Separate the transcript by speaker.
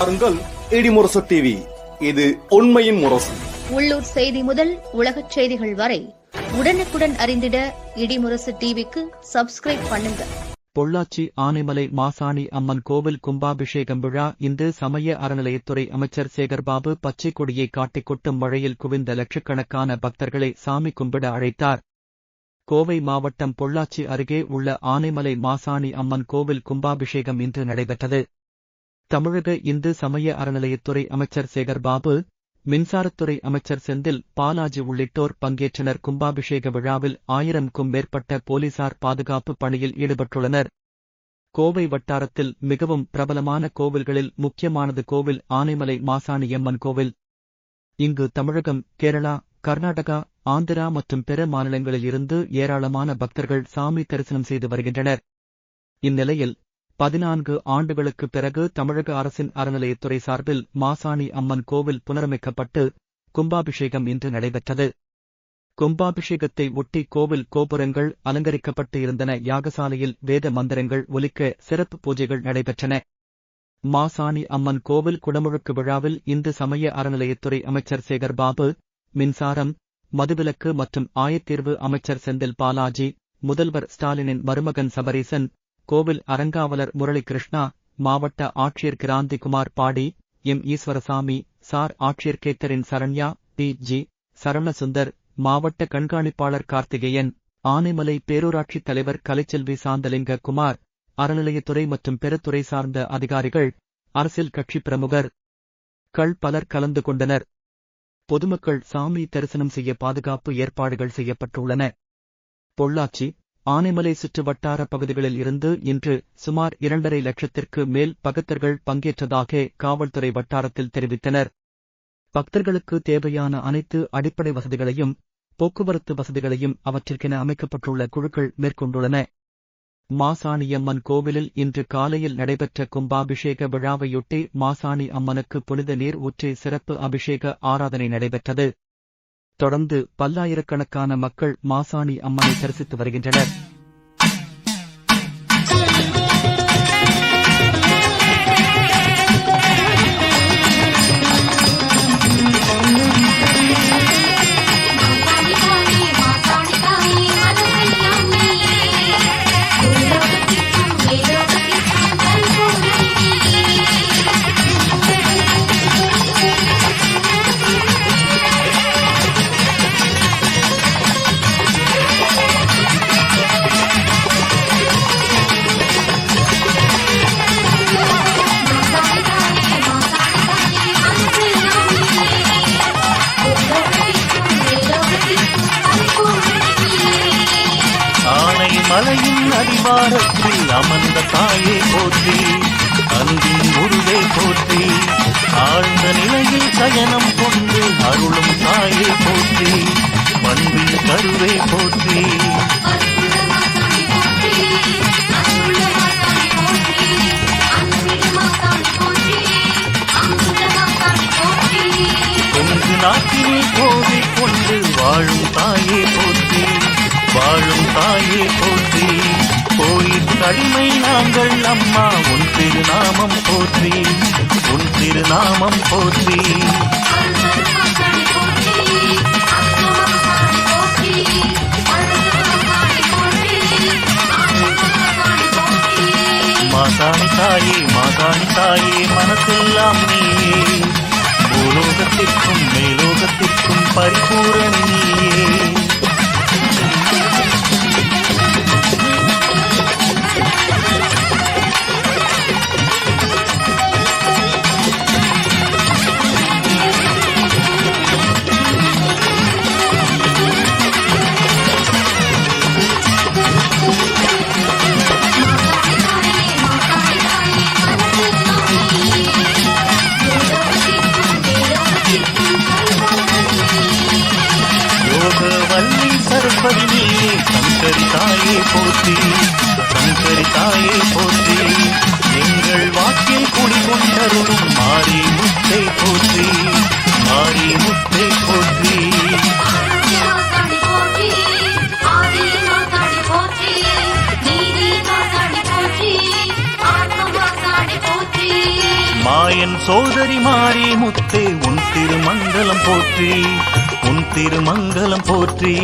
Speaker 1: பாருங்கள் இடிமுரசு டிவி இது உண்மையின் முரசு.
Speaker 2: உள்ளூர் செய்தி முதல் உலகச் செய்திகள் வரை உடனுக்குடன் அறிந்திட இடிமுரசு டிவிக்கு சப்ஸ்கிரைப் பண்ணுங்க.
Speaker 3: பொள்ளாச்சி ஆனைமலை மாசாணி அம்மன் கோவில் கும்பாபிஷேகம் விழா இந்து சமய அறநிலையத்துறை அமைச்சர் சேகர்பாபு பச்சை கொடியை காட்டிக் கொட்டும் மழையில் குவிந்த லட்சக்கணக்கான பக்தர்களை சாமி கும்பிட அழைத்தார். கோவை மாவட்டம் பொள்ளாச்சி அருகே உள்ள ஆனைமலை மாசாணி அம்மன் கோவில் கும்பாபிஷேகம் இன்று நடைபெற்றது. தமிழக இந்து சமய அறநிலையத்துறை அமைச்சர் சேகர்பாபு மின்சாரத்துறை அமைச்சர் செந்தில் பாலாஜி உள்ளிட்டோர் பங்கேற்றனர். கும்பாபிஷேக விழாவில் ஆயிரம்க்கும் மேற்பட்ட போலீசார் பாதுகாப்பு பணியில் ஈடுபட்டுள்ளனர். கோவை வட்டாரத்தில் மிகவும் பிரபலமான கோவில்களில் முக்கியமானது கோவில் ஆனைமலை மாசாணியம்மன் கோவில். இங்கு தமிழகம் கேரளா கர்நாடகா ஆந்திரா மற்றும் பிற மாநிலங்களில் இருந்து ஏராளமான பக்தர்கள் சாமி தரிசனம் செய்து வருகின்றனர். இந்நிலையில் பதினான்கு ஆண்டுகளுக்கு பிறகு தமிழக அரசின் அறநிலையத்துறை சார்பில் மாசாணி அம்மன் கோவில் புனரமைக்கப்பட்டு கும்பாபிஷேகம் இன்று நடைபெற்றது. கும்பாபிஷேகத்தை ஒட்டி கோவில் கோபுரங்கள் அலங்கரிக்கப்பட்டு இருந்தன. யாகசாலையில் வேத மந்திரங்கள் ஒலிக்க சிறப்பு பூஜைகள் நடைபெற்றன. மாசாணி அம்மன் கோவில் குடமுழுக்கு விழாவில் இந்து சமய அறநிலையத்துறை அமைச்சர் சேகர்பாபு மின்சாரம் மதுவிலக்கு மற்றும் ஆயத்தீர்வு அமைச்சர் செந்தில் பாலாஜி முதல்வர் ஸ்டாலினின் மருமகன் சபரீசன் கோவில் அரங்காவலர் முரளி கிருஷ்ணா மாவட்ட ஆட்சியர் கிராந்திகுமார் பாடி எம். ஈஸ்வரசாமி சார் ஆட்சியர் Catherine Saranya D. G. Saravanasundar மாவட்ட கண்காணிப்பாளர் கார்த்திகேயன் ஆனைமலை பேரூராட்சித் தலைவர் கலைச்செல்வி சாந்தலிங்க குமார் அறநிலையத்துறை மற்றும் பெருத்துறை துறை சார்ந்த அதிகாரிகள் அரசியல் கட்சி பிரமுகர். கள் பலர் கலந்து கொண்டனர். பொதுமக்கள் சாமி தரிசனம் செய்ய பாதுகாப்பு ஏற்பாடுகள் செய்யப்பட்டுள்ளன. பொள்ளாச்சி ஆனைமலை சுற்று வட்டார பகுதிகளில் இருந்து இன்று சுமார் இரண்டரை லட்சத்திற்கு மேல் பக்தர்கள் பங்கேற்றதாக காவல்துறை வட்டாரத்தில் தெரிவித்தனர். பக்தர்களுக்கு தேவையான அனைத்து அடிப்படை வசதிகளையும் போக்குவரத்து வசதிகளையும் அவற்றிற்கென அமைக்கப்பட்டுள்ள குழுக்கள் மேற்கொண்டுள்ளன. மாசாணியம்மன் கோவிலில் இன்று காலையில் நடைபெற்ற கும்பாபிஷேக விழாவையொட்டி மாசாணி அம்மனுக்கு புனித நீர் ஊற்றி சிறப்பு அபிஷேக ஆராதனை நடைபெற்றது. தொடர்ந்து பல்லாயிரக்கணக்கான மக்கள் மாசாணி அம்மனை தரிசித்து வருகின்றனர்.
Speaker 4: அன்பின் அடிவாரத்தில் அமர்ந்த தாயே போற்றி அன்பின் உருவே போற்றி ஆழ்ந்த நிலையில் சயனம் கொண்டு அருளும் தாயே போற்றி பண்பின் கருவே போற்றி.
Speaker 5: அன்புள்ள மாசாணி
Speaker 4: நாட்டிலே கோவை கொண்டு வாழும் தாயே போற்றி வாழும் தாயே போற்றி. அடிமை நாங்கள் அம்மா உன் திருநாமம் போற்றி. உன் திருநாமம் போற்றி. மாதாணி தாயே மாதாணி தாயே மனசெல்லாம் நீயே. பூலோகத்திற்கும் மேலோகத்திற்கும் பரிபூரணி நீயே. தாயே போற்றி சங்கரி தாயே போற்றி எங்கள் வாக்கில் குடிகொண்டருளும் மாறி முத்தை போற்றி மாறி முத்தை
Speaker 5: போற்றி.
Speaker 4: மாயன் சோதரி மாறி முத்தே உன் திருமங்கலம் போற்றி உன் திருமங்கலம் போற்றி.